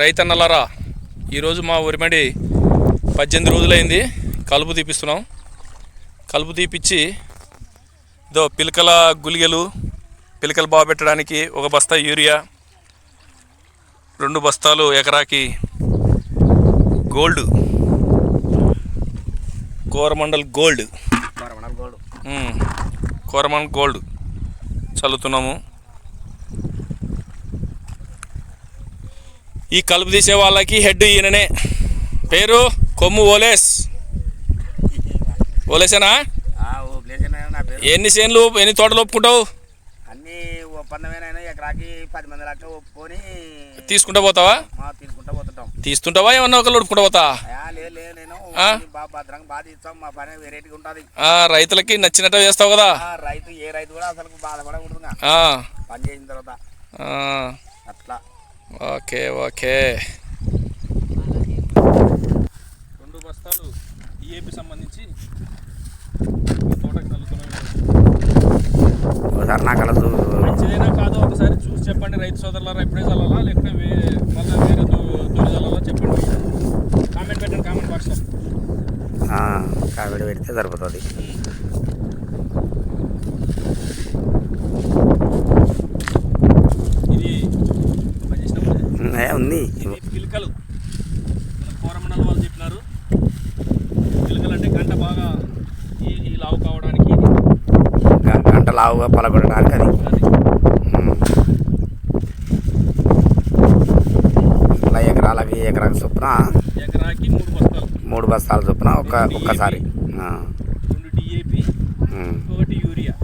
రైతన్నలారా ఈరోజు మా ఉరిమడి పద్దెనిమిది రోజులైంది కలుపు తీపిస్తున్నాం. కలుపు తీపిచ్చి ఇదో పిలకల గులిగలు పిలకలు బాగా పెట్టడానికి ఒక బస్తా యూరియా రెండు బస్తాలు ఎకరాకి gold Coromandel gold. Coromandel gold చల్లుతున్నాము. ఈ కలుపు తీసే వాళ్ళకి హెడ్ ఈయననే. పేరు? కొమ్ము ఓలేస్. ఓలేసేనా? ఎన్ని చేనులు ఎన్ని తోటలు ఒప్పుకుంటావు? అన్ని ఒప్పందమేనైనా ఎకరాకి పది మంది లెక్క ఒప్పుకొని తీసుకుంటా పోతావా? తీసుకుంటా పోతుంటాం. తీస్తుంటావా ఏమన్నా ఒకళ్ళు ఒప్పుకుంటా పోతా? రైతులకి నచ్చినట్టు చేస్తావు కదా? రైతు ఏ రైతు కూడా అసలు బాధపడకూడదుగా. ఆ, పని చేసిన తర్వాత. అట్లా. Okay okay. రెండు బస్తాలు ఈఏపి సంబంధించి తోటకు నాకు అలా మంచిదేనా కాదో ఒకసారి చూసి చెప్పండి రైతు సోదరులారా ఇప్పుడే చల్లాలా లేకపోతే మళ్ళీ వేరే తొలి చల్లాలా చెప్పండి. కామెంట్ పెట్టండి కామెంట్ బాక్స్లో. కావిడి పెడితే సరిపోతుంది ఇది పని చేసినప్పుడు ఇది పిలకలు. కోరమండలం వాళ్ళు చెప్పినారు. పిలకలు అంటే గంట బాగా లావు కావడానికి గంట లావుగా పలగొట్టడానికి అది. ఇట్లా ఎకరాలకి ఎకరాకి చొప్పున ఎకరాకి మూడు బస్తాలు. మూడు బస్తాల చొప్పున ఒక ఒక్కసారి. రెండు డిఏపి. ఒకటి యూరియా.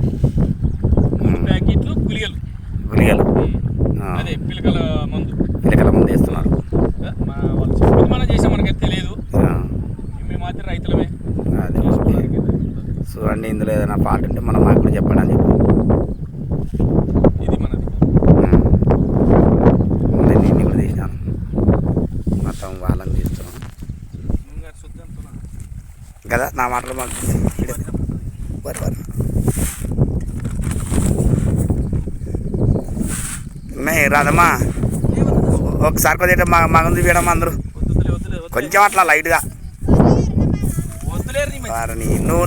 ప్యాకెట్లు గులిగలు. గులిగలు. అదే పిలకల మందు. పిలకల ముందు వేస్తున్నారు. మా వాళ్ళు చెప్పింది మనం చేసాం మనకైతే తెలియదు. మేము మాత్రం రైతులమే. అదే. చూడండి ఇందులో ఏదైనా ఫాల్ట్ ఉంటే మనం మాకు కూడా చెప్పండి అని చెప్పి. ఇది మనది. ఉమ్. ముందే నిన్ను కూడా తీసినాను. మొత్తం వాళ్ళని తీస్తున్నాం. కదా నా మాటలు మాకు వరి వరి మే రాదమ్మా. ఒకసారి కొద్దిగా మా మగంది చూడమ్మా అందరూ. కొంచెం అట్లా లైట్గా వద్దులేరు నీ మంచి- వారిని నువ్వు